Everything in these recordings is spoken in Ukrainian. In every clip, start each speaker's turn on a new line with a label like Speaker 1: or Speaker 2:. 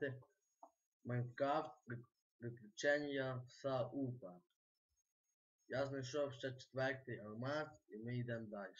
Speaker 1: грати Майнкрафт приключення Саупа. Я знайшов ще четвертий алмаз і ми йдемо далі.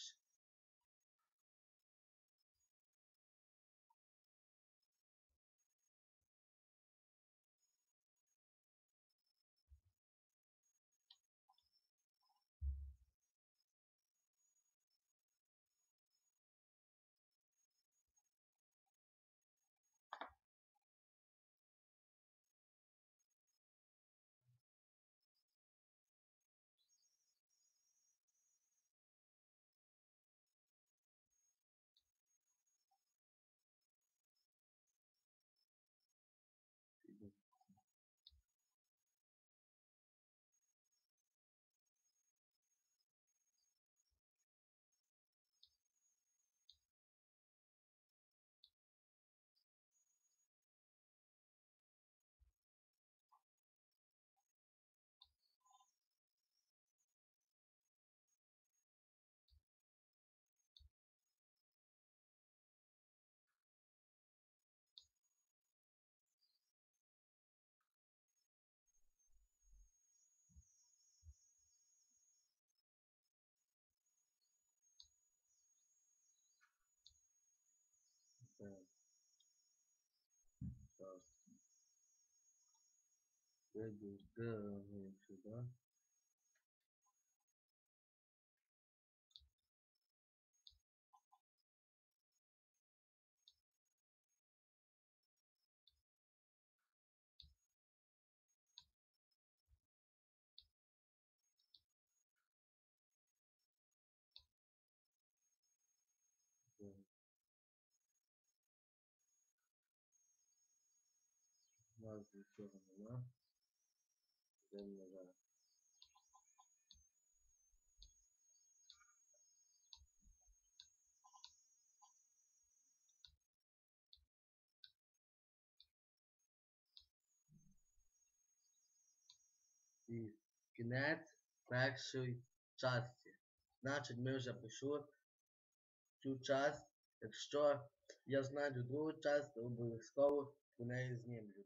Speaker 1: Evet. Çalıştım. Ve bir de e, şuradan. У нас нічого нема. Йдемо назад. І кінець першої частини. Значить, ми вже пройшли цю часть. Якщо я знайду другу частину, то обов'язково по неї знімлю.